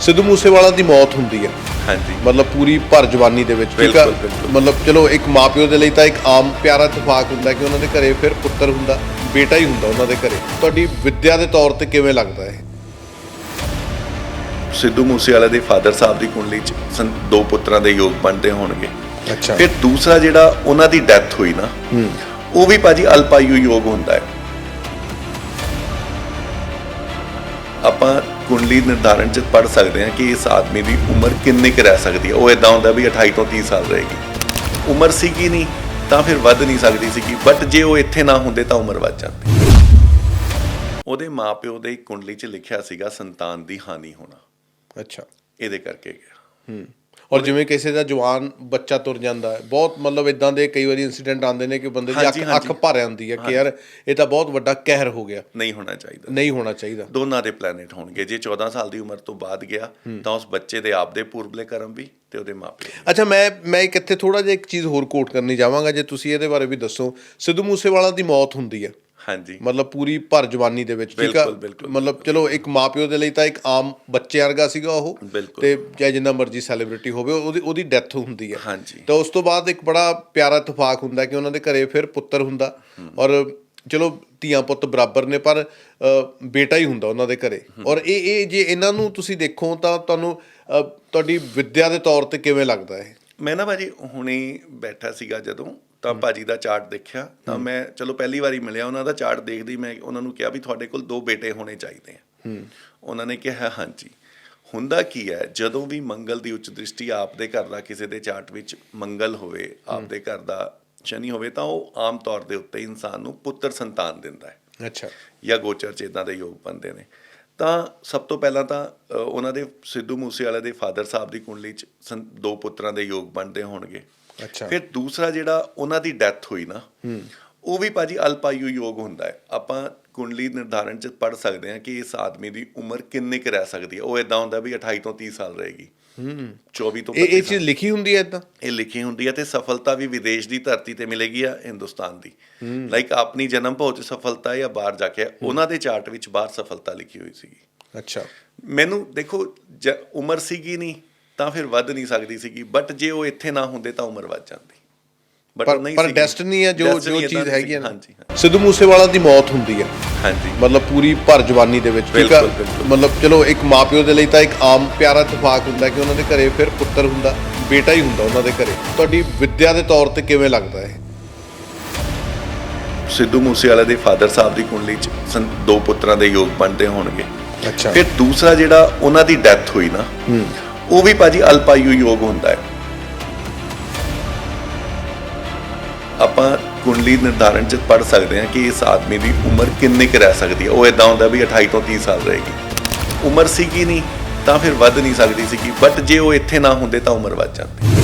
ਸਿੱਧੂ ਮੂਸੇਵਾਲਾ ਦੀ ਮੌਤ ਹੁੰਦੀ ਹੈ। ਹਾਂਜੀ। ਮਤਲਬ ਪੂਰੀ ਭਰ ਜਵਾਨੀ ਦੇ ਵਿੱਚ ਠੀਕ ਆ? ਬਿਲਕੁਲ, ਬਿਲਕੁਲ। ਮਤਲਬ ਚਲੋ ਇੱਕ ਮਾਪਿਓ ਦੇ ਲਈ ਤਾਂ ਇੱਕ ਆਮ ਪਿਆਰਾ ਇਤਫਾਕ ਹੁੰਦਾ ਕਿ ਉਹਨਾਂ ਦੇ ਘਰੇ ਫਿਰ ਪੁੱਤਰ ਹੁੰਦਾ ਬੇਟਾ ਹੀ ਹੁੰਦਾ ਉਹਨਾਂ ਦੇ ਘਰੇ। ਤੁਹਾਡੀ ਵਿੱਦਿਆ ਦੇ ਤੌਰ ਤੇ ਕਿਵੇਂ ਲੱਗਦਾ ਹੈ ਸਿੱਧੂ ਮੂਸੇਵਾਲੇ ਦੇ ਫਾਦਰ ਸਾਹਿਬ ਦੀ ਕੁੰਡਲੀ ਚ ਦੋ ਪੁੱਤਰਾਂ ਦੇ ਯੋਗ ਬਣਦੇ ਹੋਣਗੇ। ਅੱਛਾ। ਫਿਰ ਦੂਸਰਾ ਜਿਹੜਾ ਉਹਨਾਂ ਦੀ ਡੈਥ ਹੋਈ ਨਾ ਉਹ ਵੀ ਭਾਜੀ ਅਲਪਾਯੂ ਯੋਗ ਹੁੰਦਾ ਹੈ। ਕੁੰਡਲੀ ਨਿਰਧਾਰਨ ਚ ਪੜ ਸਕਦੇ ਹਾਂ ਕਿ ਇਸ ਆਦਮੀ ਦੀ ਉਮਰ ਕਿੰਨੀ ਕੁ ਰਹਿ ਸਕਦੀ ਹੈ। ਉਹ ਇਦਾਂ ਹੁੰਦਾ ਵੀ 28 ਤੋਂ 30 ਸਾਲ ਰਹੇਗੀ। ਉਮਰ ਸੀਗੀ ਨਹੀਂ ਤਾਂ ਫਿਰ ਵੱਧ ਨਹੀਂ ਸਕਦੀ ਸੀਗੀ ਬਟ ਜੇ ਉਹ ਇੱਥੇ ਨਾ ਹੁੰਦੇ ਤਾਂ ਉਮਰ ਵੱਧ ਜਾਂਦੀ। ਉਹਦੇ ਮਾਪਿਓ ਦੇ ਕੁੰਡਲੀ 'ਚ ਲਿਖਿਆ ਸੀਗਾ ਸੰਤਾਨ ਦੀ ਹਾਨੀ ਹੋਣਾ। ਅੱਛਾ। ਇਹਦੇ ਕਰਕੇ ਗਿਆ। ਹੂੰ। ਔਰ ਜਿਵੇਂ ਕਿਸੇ ਦਾ ਜਵਾਨ ਬੱਚਾ ਤੁਰ ਜਾਂਦਾ ਹੈ ਬਹੁਤ ਮਤਲਬ ਇਦਾਂ ਦੇ ਕਈ ਵਾਰੀ ਇਨਸੀਡੈਂਟ ਆਉਂਦੇ ਨੇ ਕਿ ਬੰਦੇ ਦੀ ਅੱਖ। ਅੱਖ ਭਰ ਆਉਂਦੀ ਹੈ ਕਿ ਯਾਰ ਇਹ ਤਾਂ ਬਹੁਤ ਵੱਡਾ ਕਹਿਰ ਹੋ ਗਿਆ। ਨਹੀਂ ਹੋਣਾ ਚਾਹੀਦਾ। ਨਹੀਂ ਹੋਣਾ ਚਾਹੀਦਾ। ਦੋਨਾਂ ਦੇ ਪਲੈਨਟ ਹੋਣਗੇ। ਜੇ 14 ਸਾਲ ਦੀ ਉਮਰ ਤੋਂ ਬਾਅਦ ਗਿਆ ਤਾਂ ਉਸ ਬੱਚੇ ਦੇ ਆਪਦੇ ਪੂਰਬਲੇ ਕਰਮ ਵੀ ਤੇ ਉਹਦੇ ਮਾਪੇ ਅੱਛਾ ਮੈਂ ਮੈਂ ਇੱਕ ਇੱਥੇ ਥੋੜਾ ਜਿਹਾ ਇੱਕ ਚੀਜ਼ ਹੋਰ ਕੋਟ ਕਰਨੀ ਚਾਹਾਂਗਾ ਜੇ ਤੁਸੀਂ ਇਹਦੇ ਬਾਰੇ ਵੀ ਦੱਸੋ। ਸਿੱਧੂ ਮੂਸੇਵਾਲਾ ਦੀ ਮੌਤ ਹੁੰਦੀ ਹੈ। ਹਾਂਜੀ। ਮਤਲਬ ਪੂਰੀ ਭਰ ਜਵਾਨੀ ਦੇ ਵਿੱਚ ਠੀਕ ਆ? ਮਤਲਬ ਚਲੋ ਇੱਕ ਮਾਪਿਓ ਦੇ ਲਈ ਤਾਂ ਇੱਕ ਆਮ ਬੱਚੇ ਵਰਗਾ ਸੀਗਾ ਉਹ। ਤੇ ਚਾਹੇ ਜਿੰਨਾ ਮਰਜ਼ੀ ਸੈਲੀਬ੍ਰਿਟੀ ਹੋਵੇ ਉਹਦੀ ਉਹਦੀ ਡੈਥ ਹੁੰਦੀ ਹੈ ਹਾਂਜੀ। ਤਾਂ ਉਸ ਤੋਂ ਬਾਅਦ ਇੱਕ ਬੜਾ ਪਿਆਰਾ ਇਤਫਾਕ ਹੁੰਦਾ ਕਿ ਉਹਨਾਂ ਦੇ ਘਰੇ ਫਿਰ ਪੁੱਤਰ ਹੁੰਦਾ। ਔਰ ਚਲੋ ਧੀਆਂ ਪੁੱਤ ਬਰਾਬਰ ਨੇ ਪਰ ਬੇਟਾ ਹੀ ਹੁੰਦਾ ਉਹਨਾਂ ਦੇ ਘਰੇ। ਔਰ ਇਹ ਇਹ ਜੇ ਇਹਨਾਂ ਨੂੰ ਤੁਸੀਂ ਦੇਖੋ ਤਾਂ ਤੁਹਾਨੂੰ ਤੁਹਾਡੀ ਵਿੱਦਿਆ ਦੇ ਤੌਰ ਤੇ ਕਿਵੇਂ ਲੱਗਦਾ ਹੈ ਮੈਂ ਨਾ ਭਾਜੀ ਹੁਣੇ ਬੈਠਾ ਸੀਗਾ ਜਦੋਂ ਤਾਂ ਭਾਜੀ ਦਾ ਚਾਰਟ ਦੇਖਿਆ ਤਾਂ ਮੈਂ ਚਲੋ ਪਹਿਲੀ ਵਾਰੀ ਮਿਲਿਆ ਉਹਨਾਂ ਦਾ ਚਾਰਟ ਦੇਖਦੀ ਮੈਂ ਉਹਨਾਂ ਨੂੰ ਕਿਹਾ ਵੀ ਤੁਹਾਡੇ ਕੋਲ ਦੋ ਬੇਟੇ ਹੋਣੇ ਚਾਹੀਦੇ ਆ। ਉਹਨਾਂ ਨੇ ਕਿਹਾ ਹਾਂਜੀ। ਹੁੰਦਾ ਕੀ ਹੈ ਜਦੋਂ ਵੀ ਮੰਗਲ ਦੀ ਉੱਚ ਦ੍ਰਿਸ਼ਟੀ ਆਪਦੇ ਘਰ ਦਾ ਕਿਸੇ ਦੇ ਚਾਰਟ ਵਿੱਚ ਮੰਗਲ ਹੋਵੇ ਆਪਦੇ ਘਰ ਦਾ ਸ਼ਨੀ ਹੋਵੇ ਤਾਂ ਉਹ ਆਮ ਤੌਰ ਦੇ ਉੱਤੇ ਇਨਸਾਨ ਨੂੰ ਪੁੱਤਰ ਸੰਤਾਨ ਦਿੰਦਾ ਹੈ। ਅੱਛਾ। ਜਾਂ ਗੋਚਰ ਚ ਇਦਾਂ ਦੇ ਯੋਗ ਬਣਦੇ ਨੇ। ਤਾਂ ਸਭ ਤੋਂ ਪਹਿਲਾਂ ਤਾਂ ਉਹਨਾਂ ਦੇ ਸਿੱਧੂ ਮੂਸੇਵਾਲੇ ਦੇ ਫਾਦਰ ਸਾਹਿਬ ਦੀ ਕੁੰਡਲੀ ਚ ਦੋ ਪੁੱਤਰਾਂ ਦੇ ਯੋਗ ਬਣਦੇ ਹੋਣਗੇ। ਫਿਰ ਦੂਸਰਾ ਜਿਹੜਾ ਉਹਨਾਂ ਦੀ ਡੈਥ ਹੋਈ ਨਾ ਉਹ ਵੀ ਭਾਜੀ ਅਲਪਾਯੂ ਯੋਗ ਹੁੰਦਾ ਹੈ। ਆਪਾਂ ਕੁੰਡਲੀ ਨਿਰਧਾਰਨ ਚ ਪੜ ਸਕਦੇ ਹਾਂ ਕਿ ਇਸ ਆਦਮੀ ਦੀ ਉਮਰ ਕਿੰਨੀ ਕੁ ਰਹਿ ਸਕਦੀ ਹੈ। ਉਹ ਇਦਾਂ ਹੁੰਦਾ ਵੀ 28 ਤੋਂ 30 ਸਾਲ ਰਹੇਗੀ। ਹੂੰ। 24 ਤੋਂ ਇਹ 25 ਇਹ ਚੀਜ਼ ਲਿਖੀ ਹੁੰਦੀ ਹੈ ਇਦਾਂ ਇਹ ਲਿਖੀ ਹੁੰਦੀ ਹੈ ਤੇ ਸਫਲਤਾ ਵੀ ਵਿਦੇਸ਼ ਦੀ ਧਰਤੀ ਤੇ ਮਿਲੇਗੀ ਆ ਹਿੰਦੁਸਤਾਨ ਦੀ। ਲਾਈਕ ਆਪਣੀ ਜਨਮ ਭੋਜ 'ਚ ਸਫਲਤਾ ਜਾਂ ਬਾਹਰ ਜਾ ਕੇ ਉਹਨਾਂ ਦੇ ਚਾਰਟ ਵਿੱਚ ਬਾਹਰ ਸਫਲਤਾ ਲਿਖੀ ਹੋਈ ਸੀਗੀ। ਅੱਛਾ। ਮੈਨੂੰ ਦੇਖੋ ਉਮਰ ਸੀਗੀ ਨਹੀਂ ਤਾਂ ਫਿਰ ਵੱਧ ਨਹੀਂ ਸਕਦੀ ਸੀਗੀ ਬਟ ਜੇ ਉਹ ਇੱਥੇ ਨਾ ਹੁੰਦੇ ਤਾਂ ਉਮਰ ਵੱਧ ਜਾਂਦੀ। ਬਟ ਨਹੀਂ ਪਰ। ਡੈਸਟਨੀ ਹੈ ਜੋ ਜੋ ਚੀਜ਼ ਹੈਗੀ ਹੈ ਹਾਂਜੀ ਸਿੱਧੂ ਮੂਸੇਵਾਲਾ ਦੀ ਮੌਤ ਹੁੰਦੀ ਹੈ। ਹਾਂਜੀ। ਮਤਲਬ ਪੂਰੀ ਭਰ ਜਵਾਨੀ ਦੇ ਵਿੱਚ ਠੀਕ ਬਿਲਕੁਲ। ਮਤਲਬ ਚਲੋ ਇੱਕ ਮਾਪਿਓ ਦੇ ਲਈ ਤਾਂ ਇੱਕ ਆਮ ਪਿਆਰਾ ਇਤਫਾਕ ਹੁੰਦਾ ਕਿ ਉਹਨਾਂ ਦੇ ਘਰੇ ਫਿਰ ਪੁੱਤਰ ਹੁੰਦਾ ਬੇਟਾ ਹੀ ਹੁੰਦਾ ਉਹਨਾਂ ਦੇ ਘਰੇ। ਤੁਹਾਡੀ ਵਿੱਦਿਆ ਦੇ ਤੌਰ ਤੇ ਕਿਵੇਂ ਲੱਗਦਾ ਹੈ ਸਿੱਧੂ ਮੂਸੇਵਾਲੇ ਦੇ ਫਾਦਰ ਸਾਹਿਬ ਦੀ ਕੁੰਡਲੀ ਚ ਦੋ ਪੁੱਤਰਾਂ ਦੇ ਯੋਗ ਬਣਦੇ ਹੋਣਗੇ। ਅੱਛਾ। ਫਿਰ ਦੂਸਰਾ ਜਿਹੜਾ ਉਹਨਾਂ ਦੀ ਡੈਥ ਹੋਈ ਨਾ ਉਹ ਵੀ ਭਾਜੀ ਅਲਪਾਯੂ ਯੋਗ ਹੁੰਦਾ ਹੈ। ਆਪਾਂ ਕੁੰਡਲੀ ਨਿਰਧਾਰਨ ਚ ਪੜ ਸਕਦੇ ਹਾਂ ਕਿ ਇਸ ਆਦਮੀ ਦੀ ਉਮਰ ਕਿੰਨੀ ਕੁ ਰਹਿ ਸਕਦੀ ਹੈ। ਉਹ ਇਦਾਂ ਹੁੰਦਾ ਵੀ 28 ਤੋਂ 30 ਸਾਲ ਰਹੇਗੀ। ਉਮਰ ਸੀਗੀ ਨਹੀਂ ਤਾਂ ਫਿਰ ਵੱਧ ਨਹੀਂ ਸਕਦੀ ਸੀਗੀ ਬਟ ਜੇ ਉਹ ਇੱਥੇ ਨਾ ਹੁੰਦੇ ਤਾਂ ਉਮਰ ਵੱਧ ਜਾਂਦੀ।